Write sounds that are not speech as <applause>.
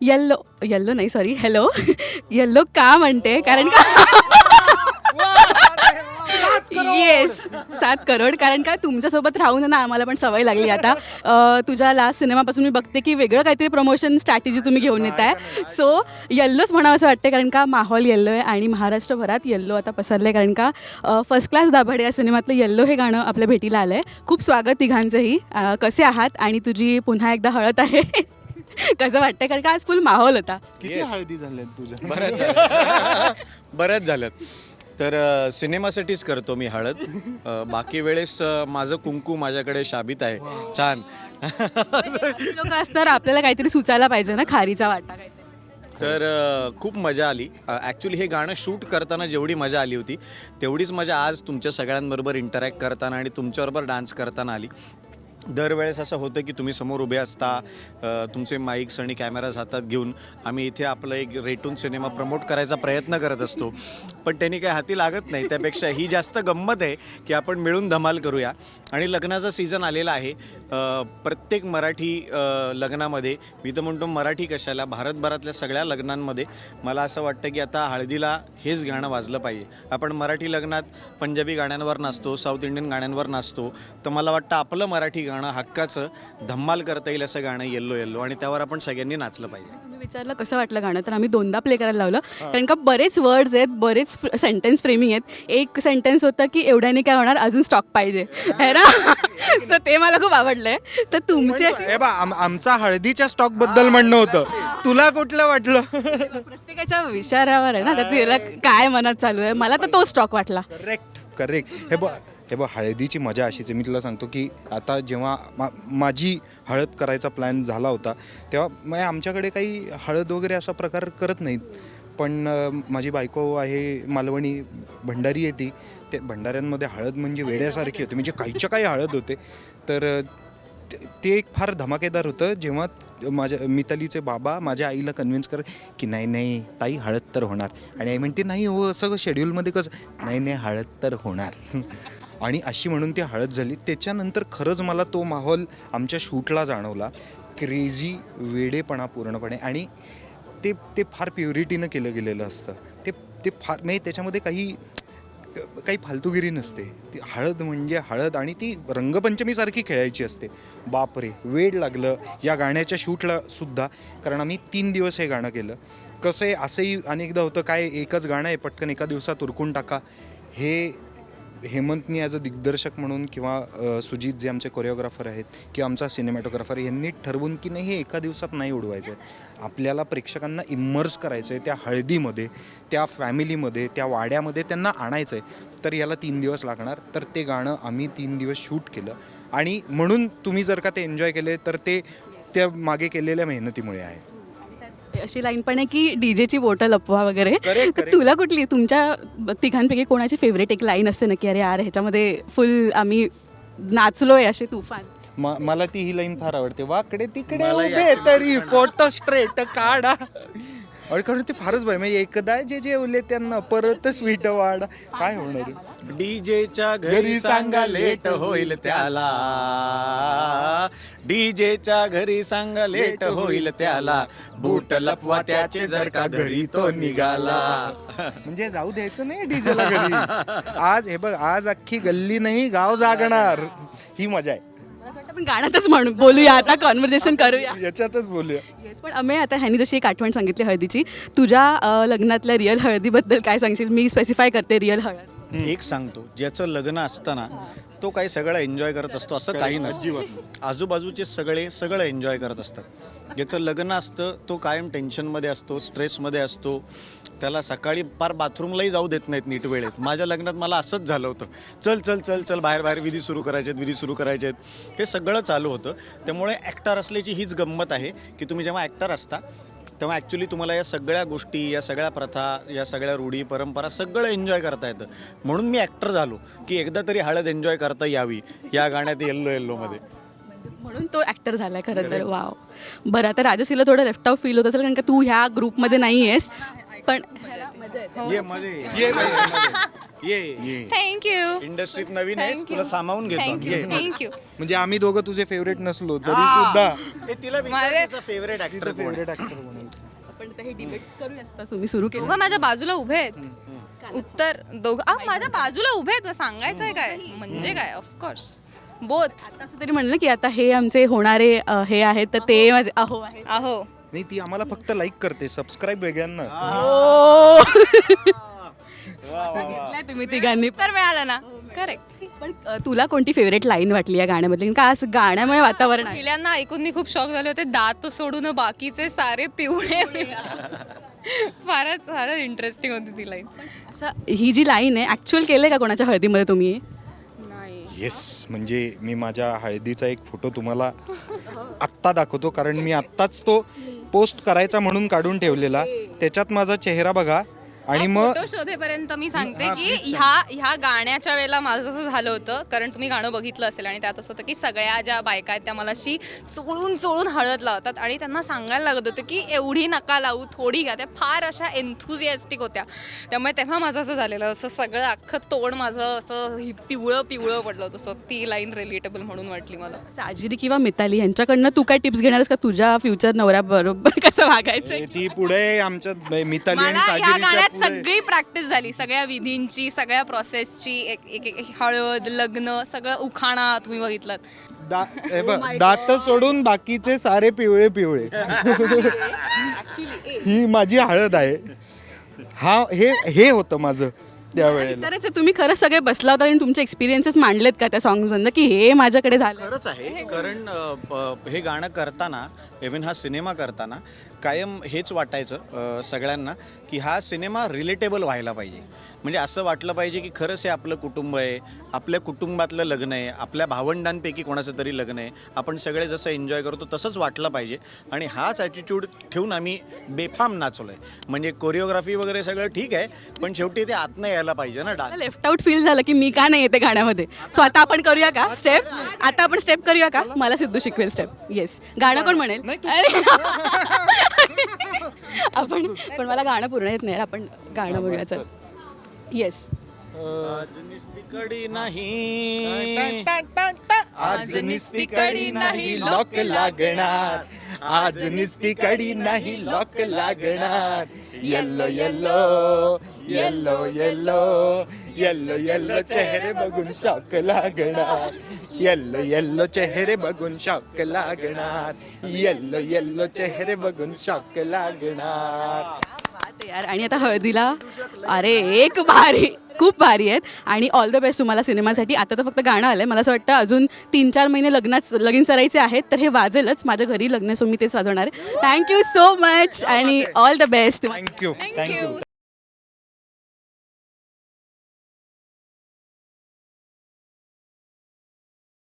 Yellow yellow नाही sorry hello <laughs> yellow का म्हणते? कारण का? येस सात करोड. कारण का तुमच्यासोबत राहून ना आम्हाला पण सवय लागली आता. अं, तुझ्या लास्ट सिनेमापासून मी बघते की वेगळं काहीतरी प्रमोशन स्ट्रॅटेजी तुम्ही घेऊन येत आहे सो येल्लोच म्हणावं असं वाटतं कारण का माहोल येल्लो आहे आणि महाराष्ट्रभरात येल्लो आता पसरलं आहे कारण का फर्स्ट क्लास दाभाडे या सिनेमातलं येल्लो हे गाणं आपल्या भेटीला आलं आहे खूप स्वागत तिघांचंही. अं, कसे आहात? आणि तुझी पुन्हा एकदा हळद आहे. <laughs> कसं वाटतं कारण का आज फुल माहोल होता. किती हळदी झाल्या तुझ्या? बऱ्याच झाल्यात <laughs> बऱ्याच झाल्यात तर अ, सिनेमासाठीच करतो मी हळद. अ, बाकी वेळेस अ, माझं कुंकू माझ्याकडे शाबित आहे. छान. <laughs> लोक असणार आपल्याला काहीतरी सुचायला पाहिजे ना खारीचा वाटा काहीतरी. तर अ, खूप मजा आली. ॲक्च्युली हे गाणं शूट करताना जेवढी मजा आली होती तेवढीच मजा आज तुमच्या सगळ्यांबरोबर इंटरॅक्ट करताना आणि तुमच्याबरोबर डान्स करताना आली. दरवेळेस असं होतं की तुम्ही समोर उभे असता तुमचे माईक्स आणि कॅमेराज हातात घेऊन आम्ही इथे आपलं एक रेटून सिनेमा प्रमोट करायचा प्रयत्न करत असतो. पण त्यांनी काही हाती लागत नाही. त्यापेक्षा ही जास्त गंमत आहे की आपण मिळून धमाल करूया. आणि लग्नाचा सीझन आलेला आहे. प्रत्येक मराठी लग्नामध्ये मी तर म्हणतो मराठी कशाला भारतभरातल्या सगळ्या लग्नांमध्ये मला असं वाटतं की आता हळदीला हेच गाणं वाजलं पाहिजे. आपण मराठी लग्नात पंजाबी गाण्यांवर नाचतो साऊथ इंडियन गाण्यांवर नाचतो. तर मला वाटतं आपलं मराठी गाणं हक्काचं धम्माल करता येईल असं गाणं येल्लो येल्लो आणि त्यावर आपण सगळ्यांनी नाचलं पाहिजे. तुम्ही विचारलं कसं वाटलं गाणं? तर आम्ही दोनदा प्ले करायला लावलं. कारण का बरेच वर्ड्स आहेत बरेच सेंटेन्स फ्रेमिंग आहेत. एक सेंटेन्स होतं की एवढ्याने काय होणार? अजून स्टॉक पाहिजे. है ना? सो ते मला खूप आवडलंय. तर तुमची अशी हे बा आम- आमचा हळदीच्या स्टॉकबद्दल म्हणणं होतं. तुला कुठलं वाटलं? प्रत्येकाच्या विचारावर आहे ना. तर तिला काय मनात चालू आहे? मला तर तो स्टॉक वाटला. करेक्ट करेक्ट हे बघ हे बघ हळदीची मजा अशीच आहे. मी तुला सांगतो की आता जेव्हा मा माझी हळद करायचा प्लॅन झाला होता तेव्हा मग आमच्याकडे काही हळद वगैरे असा प्रकार करत नाहीत. पण माझी बायको आहे मालवणी भंडारी आहे ती. ते भंडाऱ्यांमध्ये हळद म्हणजे वेड्यासारखी होती. म्हणजे काहीच्या काही हळद होते. तर ते- ते एक फार धमाकेदार होतं. जेव्हा माझ्या मितालीचे बाबा माझ्या आईला कन्व्हिन्स कर की नाही नाही ताई हळद तर होणार. आणि आई म्हणते नाही हो असं शेड्यूलमध्ये कसं? नाही नाही हळद तर होणार. <laughs> आणि अशी म्हणून ती हळद झाली. त्याच्यानंतर खरंच मला तो माहोल आमच्या शूटला जाणवला. क्रेझी वेडेपणा पूर्णपणे. आणि ते ते फार प्युरिटीनं केलं गेलेलं असतं. ते ते फार म्हणजे त्याच्यामध्ये काही काही फालतूगिरी नसते. ती हळद म्हणजे हळद आणि ती रंगपंचमीसारखी खेळायची असते. बापरे वेळ लागलं. या गाण्याच्या शूटला सुद्धा. कारण आम्ही तीन दिवस हे गाणं केलं. कसं आहे असंही अनेकदा होतं काय एकच गाणं आहे पटकन एका दिवसात उरकून टाका. हे हेमंतनी ॲज अ दिग्दर्शक म्हणून किंवा सुजित जे आमचे कोरिओग्राफर आहेत किंवा आमचा सिनेमॅटोग्राफर यांनी ठरवून की नाही हे एका दिवसात नाही उडवायचं आहे आपल्याला प्रेक्षकांना इम्मर्स करायचं आहे त्या हळदीमध्ये त्या फॅमिलीमध्ये त्या वाड्यामध्ये त्यांना आणायचं आहे तर याला तीन दिवस लागणार. तर ते गाणं आम्ही तीन दिवस शूट केलं. आणि म्हणून तुम्ही जर का ते एन्जॉय केले तर ते त्या मागे केलेल्या मेहनतीमुळे आहे. अशी लाईन पण आहे की डीजेची बोटल अफवा वगैरे. Correct, तर तुला कुठली? तुमच्या तिघांपैकी कोणाची फेवरेट एक लाईन असते ना की अरे यार ह्याच्यामध्ये फुल आम्ही नाचलोय असे तुफान. म- मला ती ही लाईन फार आवडते. वाकडे तिकडे उभे तरी फोटो स्ट्रेट काढा. कारण ते फारच बरं म्हणजे एकदा जे जेवले त्यांना परत स्वीट वाढा. काय होणार डीजेच्या घरी घरी सांगा लेट होईल त्याला. डीजेच्या घरी सांगा लेट होईल त्याला. बूट लपवा त्याचे जर का घरी तो निघाला. म्हणजे जाऊ द्यायचं नाही डीजेला घरी. आज हे बघ आज अख्खी गल्ली नाही गाव जागणार. ही मजा आहे. मला असं वाटतं आपण गाण्यातच म्हणू बोलूया आता कॉन्व्हर्सेशन करूया. याच्यातच बोलूया. येस पण अमे आता ह्यांनी जशी एक आठवण सांगितली हळदीची तुझ्या अं, लग्नातल्या रिअल हळदीबद्दल काय सांगशील? मी स्पेसिफाय करते रिअल हळद. एक सांगतो ज्याचं लग्न असताना तो काही सगळं एन्जॉय करत असतो असं काही नसतं. आजूबाजूचे सगळे सगळं एन्जॉय करत असतात. ज्याचं लग्न असतं तो कायम टेन्शनमध्ये असतो स्ट्रेसमध्ये असतो. त्याला सकाळी पार बाथरूमलाही जाऊ देत नाहीत नीट वेळेत. माझ्या लग्नात मला असंच झालं होतं. चल चल चल चल बाहेर बाहेर विधी सुरू करायचे विधी सुरू करायचे आहेत हे सगळं चालू होतं. त्यामुळे ॲक्टर असल्याची हीच गंमत आहे की तुम्ही जेव्हा ॲक्टर असता तेव्हा ॲक्च्युली तुम्हाला या सगळ्या गोष्टी या सगळ्या प्रथा या सगळ्या रूढी परंपरा सगळं एन्जॉय करता येतं. म्हणून मी ॲक्टर झालो की एकदा तरी हळद एन्जॉय करता यावी या गाण्यात येल्लो येल्लोमध्ये म्हणून तो ऍक्टर झालाय खरं तर. वाव. बरं आता राजसीला थोडं लेफ्ट आउट फील होत असेल कारण का तू ह्या ग्रुपमध्ये नाही आहेस पण ये मध्ये ये मध्ये. ये. ये थँक्यू इंडस्ट्रीत नवीन आहेस तुला सामावून घेतो ये. थँक्यू म्हणजे आम्ही दोघं तुझे फेवरेट नसलो तरी सुद्धा. ए, तिला माझे- फेवरेट ऍक्टर फेवरेट ऍक्टर म्हणून आपण आता हे डिबेट तुम्ही सुरू केलं. दोघं माझ्या बाजूला उभे आहेत. उत्तर दोघं आ, माझ्या बाजूला उभे आहेत सांगायचंय काय? म्हणजे काय? ऑफकोर्स बोथ आता असं तरी म्हणलं की आता हे आमचे होणारे अ, हे आहेत तर ते माझे अहो आहेत. अहो. नाही ती आम्हाला फक्त लाईक करते सबस्क्राईब वेगळ्यांना. सांगितलंय तुम्ही तिघांनी. तर मिळालं ना? करेक्ट पण अ, तुला कोणती फेवरेट लाईन वाटली या गाण्यामधली? का आज गाण्यामुळे वातावरण आहे. पहिल्यांदा ऐकून मी खूप शॉक झाले होते. दात सोडून बाकीचे सारे पिवळे. फारच फारच इंटरेस्टिंग होती ती लाईन असं ही जी लाईन आहे ऍक्च्युअल केलंय का कोणाच्या हळदीमध्ये तुम्ही? नाही. येस म्हणजे मी माझ्या हळदीचा एक फोटो तुम्हाला आत्ता दाखवतो कारण मी आत्ताच तो पोस्ट करायचा म्हणून काढून ठेवलेला. त्याच्यात माझा चेहरा बघा. आणि मग फोटो शोधेपर्यंत मी सांगते हा, की please ह्या ह्या गाण्याच्या वेळेला माझं असं झालं होतं कारण तुम्ही गाणं बघितलं असेल आणि त्यात असं होतं की सगळ्या ज्या बायका आहेत त्या मला अशी चोळून चोळून हळद लावतात आणि त्यांना सांगायला लागत होतं की एवढी नका लावू थोडी घ्या. त्या फार अशा एन्थुझियास्टिक होत्या. त्यामुळे तेव्हा माझं असं झालेलं असं सगळं अख्खं तोंड माझं असं हि- पिवळं पिवळं पडलं होतं. सो ती लाईन रिलेटेबल म्हणून वाटली मला. साजिरी किंवा मिताली यांच्याकडनं तू काय टिप्स घेणारस का? तुझ्या फ्युचर नवऱ्याबरोबर कसं वागायचं ती पुढे आमच्या मिताली आणि मला ह्या साजिरीच्या गाण्यात पुढे. सगळी प्रॅक्टिस झाली. सगळ्या विधींची सगळ्या प्रोसेसची एक एक एक हळद लग्न सगळं उखाणा तुम्ही बघितलं दा- हे बघ, दात सोडून बाकीचे सारे पिवळे पिवळे. ही माझी हळद आहे. हा हे हे होतं माझं. त्यावेळेला विचारायचं तुम्ही खरंच सगळे बसला होता आणि तुमचे एक्सपिरियन्सेस मांडलेत का त्या सॉंग की हे माझ्याकडे झालं खरंच आहे. कारण अ, प- हे गाणं करताना इव्हन हा सिनेमा करताना कायम हेच वाटायचं अ, सगळ्यांना की हा सिनेमा रिलेटेबल व्हायला पाहिजे. म्हणजे असं वाटलं पाहिजे की खरंच हे आपलं कुटुंब आहे आपल्या कुटुंबातलं लग्न आहे आपल्या भावंडांपैकी कोणाचं तरी लग्न आहे. आपण सगळे जसं एन्जॉय करतो तसंच वाटलं पाहिजे. आणि हाच ॲटिट्यूड ठेवून आम्ही बेफाम नाचलो आहे म्हणजे कोरिओग्राफी वगैरे सगळं ठीक आहे पण शेवटी ते आतनं यायला पाहिजे ना डान्स लेफ्ट आउट फील झालं की मी का नाही येते गाण्यामध्ये? सो आता आपण करूया का? स्टेप आता आपण स्टेप करूया का? मला सिद्धू शिकवेल स्टेप येस गाणं कोण म्हणेल? अरे. <laughs> आपण पण मला गाणं पूर्ण येत नाही आपण गाणं बघूया चल. येस आज निस्ती कडी नाही आज निस्ती कडी नाही लॉक लागणार. आज निस्ती कडी नाही लॉक लागणार. Yellow yellow yellow yellow. Yellow yellow चेहरे बघून शॉक लागणार. येल्लो येल्लो चेहरे बघून शॉक लागणार. येल्लो येल्लो चेहरे बघून शॉक लागणार. यार. आणि आता हळदीला अरे एक भारी खूप भारी आहेत. आणि ऑल द बेस्ट तुम्हाला सिनेमासाठी. आता तर फक्त गाणं आलंय. मला असं वाटतं अजून तीन चार महिने लग्नात लगीन सरायचे आहेत तर हे वाजेलच. माझ्या घरी लग्न सो मी तेच वाजवणार आहे. थँक्यू सो मच आणि all the best thank you thank you